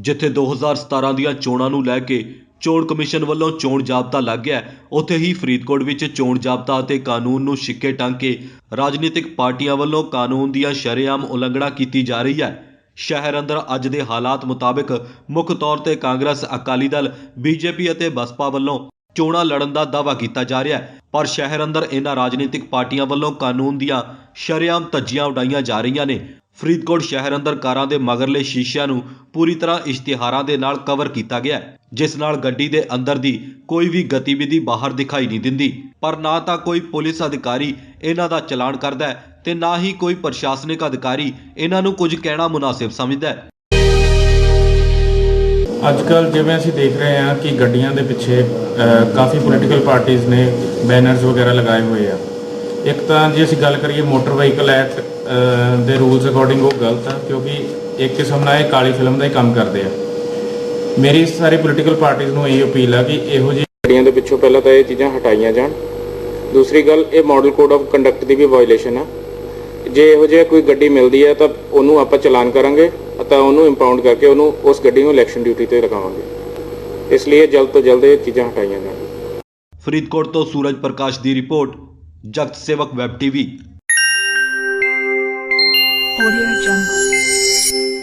ਜਿੱਥੇ 2017 ਦੀਆਂ ਚੋਣਾਂ ਨੂੰ ਲੈ ਕੇ ਚੋਣ ਕਮਿਸ਼ਨ ਵੱਲੋਂ ਚੋਣ ਜਾਬਤਾ ਲੱਗ ਗਿਆ ਉੱਥੇ ਹੀ ਫਰੀਦਕੋਟ ਵਿੱਚ ਚੋਣ ਜਾਬਤਾ ਅਤੇ ਕਾਨੂੰਨ ਨੂੰ ਛਿੱਕੇ ਟੰਗ ਕੇ ਰਾਜਨੀਤਿਕ ਪਾਰਟੀਆਂ ਵੱਲੋਂ ਕਾਨੂੰਨ ਦੀਆਂ ਸ਼ਰੇਆਮ ਉਲੰਘਣਾ ਕੀਤੀ ਜਾ ਰਹੀ ਹੈ। ਸ਼ਹਿਰ ਅੰਦਰ ਅੱਜ ਦੇ ਹਾਲਾਤ ਮੁਤਾਬਕ ਮੁੱਖ ਤੌਰ ਤੇ ਕਾਂਗਰਸ, ਅਕਾਲੀ ਦਲ, ਬੀਜੇਪੀ ਅਤੇ ਬਸਪਾ ਵੱਲੋਂ ਚੋਣਾਂ ਲੜਨ ਦਾ ਦਾਅਵਾ ਕੀਤਾ ਜਾ ਰਿਹਾ ਹੈ। ਪਰ ਸ਼ਹਿਰ ਅੰਦਰ ਇਹਨਾਂ ਰਾਜਨੀਤਿਕ ਪਾਰਟੀਆਂ ਵੱਲੋਂ ਕਾਨੂੰਨ ਦੀਆਂ ਸ਼ਰੇਆਮ ਧੱਜੀਆਂ ਉਡਾਈਆਂ ਜਾ ਰਹੀਆਂ ਨੇ। ਫਰੀਦਕੋਟ ਸ਼ਹਿਰ ਅੰਦਰ ਕਾਰਾਂ ਦੇ ਮਗਰਲੇ ਸ਼ੀਸ਼ਿਆਂ ਨੂੰ ਪੂਰੀ ਤਰ੍ਹਾਂ ਇਸ਼ਤਿਹਾਰਾਂ ਦੇ ਨਾਲ ਕਵਰ ਕੀਤਾ ਗਿਆ ਜਿਸ ਨਾਲ ਗੱਡੀ ਦੇ ਅੰਦਰ ਦੀ ਕੋਈ ਵੀ ਗਤੀਵਿਧੀ ਬਾਹਰ ਦਿਖਾਈ ਨਹੀਂ ਦਿੰਦੀ। ਪਰ ਨਾ ਤਾਂ ਕੋਈ ਪੁਲਿਸ ਅਧਿਕਾਰੀ ਇਹਨਾਂ ਦਾ ਚਲਾਨ ਕਰਦਾ ਤੇ ਨਾ ਹੀ ਕੋਈ ਪ੍ਰਸ਼ਾਸਨਿਕ ਅਧਿਕਾਰੀ ਇਹਨਾਂ ਨੂੰ ਕੁਝ ਕਹਿਣਾ ਮੁਨਾਸਿਬ ਸਮਝਦਾ ਅੱਜ ਕੱਲ ਜਿਵੇਂ ਅਸੀਂ ਦੇਖ ਰਹੇ ਹਾਂ ਕਿ ਗੱਡੀਆਂ ਦੇ ਪਿੱਛੇ ਕਾਫੀ ਪੋਲੀਟੀਕਲ ਪਾਰਟੀਆਂ ਨੇ ਬੈਨਰਸ ਵਗੈਰਾ ਲਗਾਏ ਹੋਏ ਆ। ਇੱਕ ਤਾਂ ਜੇ ਅਸੀਂ ਗੱਲ ਕਰੀਏ ਮੋਟਰ ਵਹੀਕਲ ਐਕਟ ਦੇ ਰੂਲਸ ਅਕੋਰਡਿੰਗ ਉਹ ਗਲਤ ਆ ਕਿਉਂਕਿ ਇੱਕ ਕਿਸਮ ਨਾਲ ਇਹ ਕਾਲੀ ਫਿਲਮ ਦਾ ਹੀ ਕੰਮ ਕਰਦੇ ਆ। ਮੇਰੀ ਸਾਰੇ ਪੋਲੀਟੀਕਲ ਪਾਰਟੀਆਂ ਨੂੰ ਇਹ ਅਪੀਲ ਆ ਕਿ ਇਹੋ ਜਿਹੀ ਗੱਡੀਆਂ ਦੇ ਪਿੱਛੋਂ ਪਹਿਲਾਂ ਤਾਂ ਇਹ ਚੀਜ਼ਾਂ ਹਟਾਈਆਂ ਜਾਣ। ਦੂਸਰੀ ਗੱਲ ਇਹ ਮਾਡਲ ਕੋਡ ਆਫ ਕੰਡਕਟ ਦੀ ਵੀ ਵਾਇਓਲੇਸ਼ਨ ਆ। ਜੇ ਇਹੋ ਜਿਹਾ ਕੋਈ ਗੱਡੀ ਮਿਲਦੀ ਹੈ ਤਾਂ ਉਹਨੂੰ ਆਪਾਂ ਚਲਾਨ ਕਰਾਂਗੇ ਤਾਂ ਉਹਨੂੰ ਇੰਪਾਊਂਡ ਕਰਕੇ ਉਹਨੂੰ ਉਸ ਗੱਡੀ ਨੂੰ ਇਲੈਕਸ਼ਨ ਡਿਊਟੀ ਤੇ ਲਗਾਵਾਂਗੇ ਇਸ ਲਈ ਜਲਦ ਤੋਂ ਜਲਦ ਇਹ ਚੀਜ਼ਾਂ ਹਟਾਈਆਂ ਜਾਣ। ਫਰੀਦਕੋਟ ਤੋਂ ਸੂਰਜ ਪ੍ਰਕਾਸ਼ ਦੀ ਰਿਪੋਰਟ। ਜਗਤ ਸੇਵਕ ਵੈਬ ਟੀਵੀ ਆਡੀਓ ਜੰਗਲ